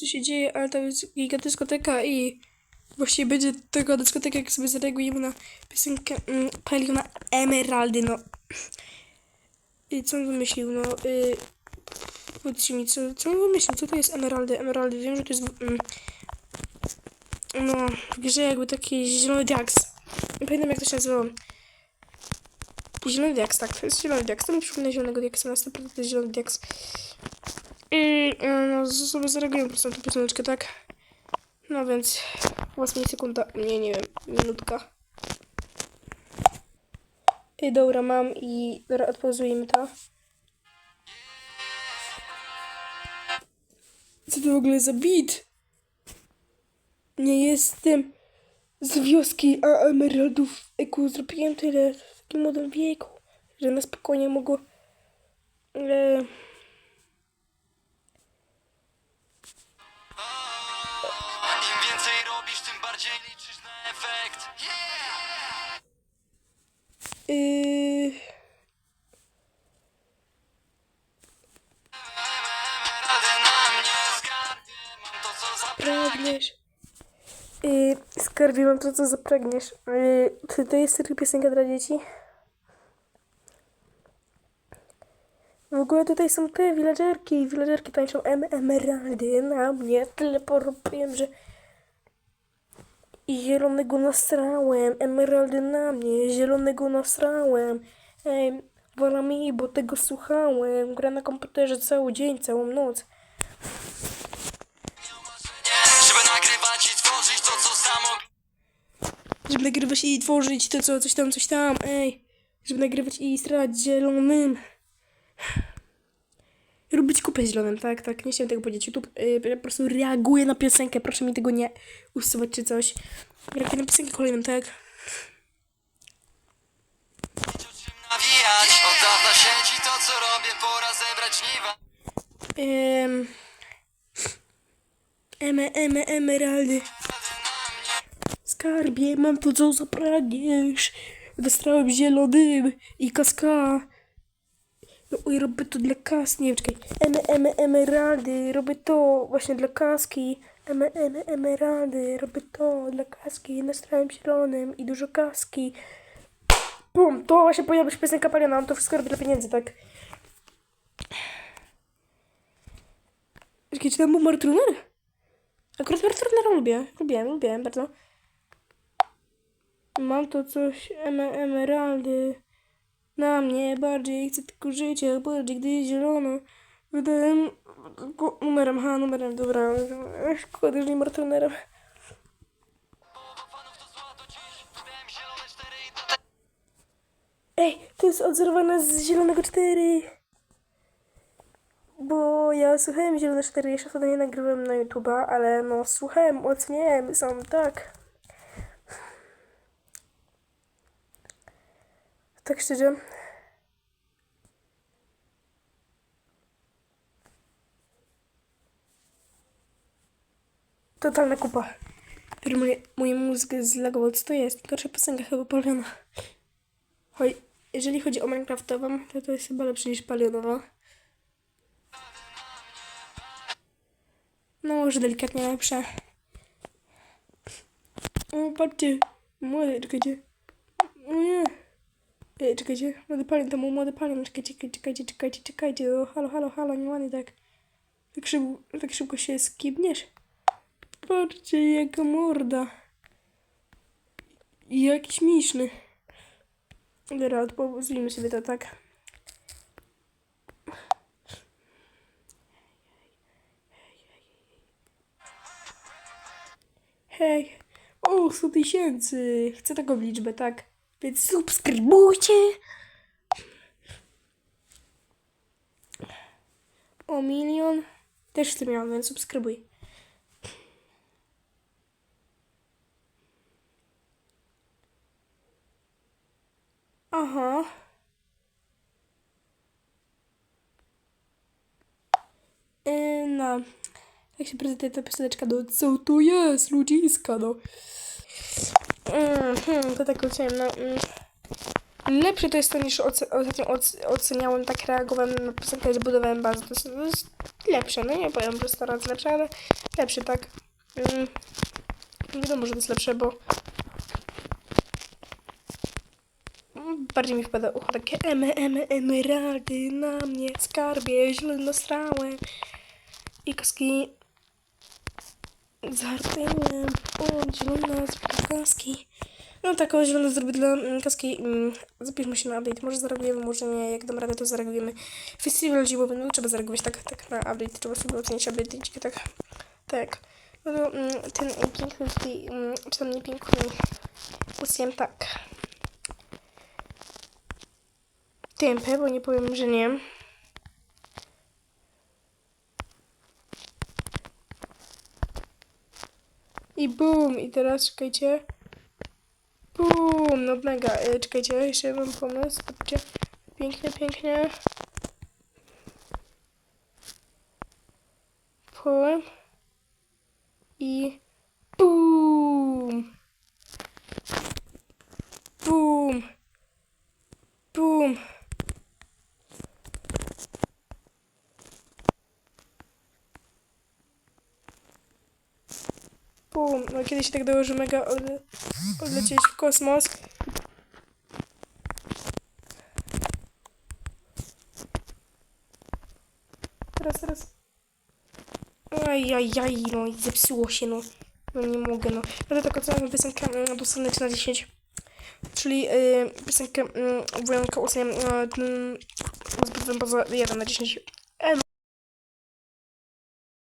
co się dzieje, ale to jest giga dyskoteka i właściwie będzie tylko dyskoteka, jak sobie zareagujemy na piosenkę mm, Paliona Emeraldy, no. I co on wymyślił, no. Y, powiedzcie mi, co, co on wymyślił, co to jest Emeraldy? Emeraldy, wiem, że to jest... Mm, no, w grze jakby taki zielony diaks. Nie pamiętam, jak to się nazywało. Zielony diaks, tak, to jest zielony diaks. To mi przypomina zielonego diaksa, na 100% to jest zielony diaks. I e, no, sobie zareaguję po prostu na tę pioseneczkę, tak? No więc, własnie sekunda, nie, nie wiem, minutka. I dobra, mam i odpauzujemy to. Co to w ogóle za beat? Nie jestem z wioski, a emeraldów eku zrobiłem tyle w takim młodym wieku, że na spokojnie mogło... E, bardziej liczysz na efekt. Yy, co zabrać. pragniesz. Yy, skarbie, mam to, co zapragniesz. Yy, czy to jest tylko piosenka dla dzieci? W ogóle tutaj są te villagerki. Villagerki tańczą em emeraldy na mnie. Tyle porobiłem, że... I zielonego nasrałem. Emeraldy na mnie. Zielonego nasrałem. Ej, wola mi, bo tego słuchałem. Gra na komputerze cały dzień, całą noc. Żeby nagrywać i tworzyć to, co samo Żeby nagrywać i tworzyć to, co coś tam, coś tam, ej. Żeby nagrywać i strzelać zielonym. Robić kupę zielonym, tak, tak, nie chciałem tego powiedzieć. YouTube yy, po prostu reaguje na piosenkę, proszę mi tego nie usuwać czy coś. Reaguje na piosenkę kolejnym, tak. nawijać. Od dawna siedzi to, co robię, pora zebrać żniwa. Ehm. Eme, eme, emeraldy. Skarbie, mam to, co zapragniesz. Dostałem zielonym i kaska. No i robię to dla kaski. Nie, czekaj. Eme, eme, emeraldy. Robię to właśnie dla kaski. Eme, eme, emeraldy. Robię to dla kaski. Nastrałem zielonym i dużo kaski. Bum, to właśnie pojawia się piosenka Paliona. On to wszystko robi dla pieniędzy, tak? Czekaj, czy tam był Martruner? Akurat Martrunera lubię. Lubiłem, lubiłem bardzo. Mam to coś, em emeraldy. Na mnie bardziej chcę tylko życia, bardziej gdy zielono. Wydałem numerem, ha, numerem, dobra. Szkoda, że nie to Ej, to jest odzorowane z Zielonego 4. Bo ja słuchałem Zielone 4, jeszcze wtedy nie nagrywałem na YouTube'a, ale no słuchałem, oceniałem, sam tak. Tak szczerze. Totalna kupa. Mój, mój mózg zlagował. Co to jest? Gorsza piosenka chyba Poliona. Choj, jeżeli chodzi o Minecraftową, to to jest chyba lepsze niż Palionowa. No, może delikatnie lepsze. O, patrzcie. Młody, czekajcie. O nie. Ej, czekajcie. Młody palion, to był młody palion. Czekajcie, czekajcie, czekajcie, czekajcie. O, halo, halo, halo, nie ładnie tak. Tak szybko, tak szybko się skibniesz. Patrzcie, jaka morda. Jaki śmieszny. Dobra, odpozwijmy sobie to tak. Hej, o 100 tysięcy. Chcę taką liczbę, tak? Więc subskrybujcie. O milion. Też chcę milion, więc subskrybuj. Aha. E, no. Jak się prezentuje ta pioseneczka? No co to jest, ludziska, no. Mm, hmm, to tak chciałem, no. Mm. lepsze to jest to niż oce- ostatnio oc- oceniałem, tak reagowałem na piosenkę zbudowałem bazę. To jest, to jest lepsze, no nie powiem, że 100 razy lepsze, ale lepsze, tak. Mm. Nie wiadomo, że to jest lepsze, bo bardziej mi wpada ucho takie eme, eme, emeraldy na mnie, skarbie, zielonostrałe i kaski Zartyłem, o, zielona, kaski. No taką zieloną zrobię dla mm, kaski. Mm, zapiszmy się na update. Może zareagujemy, może nie. Jak dam radę, to zareagujemy. Festiwal zimowy, no trzeba zareagować tak, tak na update. Trzeba sobie ocenić update, tak. Tak. No to mm, ten piękny mm, czy tam nie piękny, usiem tak. Tempę, bo nie powiem, że nie. I bum! I teraz czekajcie. Bum! No mega. E, czekajcie, jeszcze mam pomysł. Patrzcie. Pięknie, pięknie. Pum. I bum! Bum! Bum! Bum. No kiedyś tak dało, że mega odle odlecieć w kosmos. Teraz, teraz. Ajajaj, no i zepsuło się, no. No nie mogę, no. No to tak oceniam piosenkę mm, do Słoneczna 10. Czyli yy, piosenkę yy, Wojanka oceniam yy, z poza 1 na 10.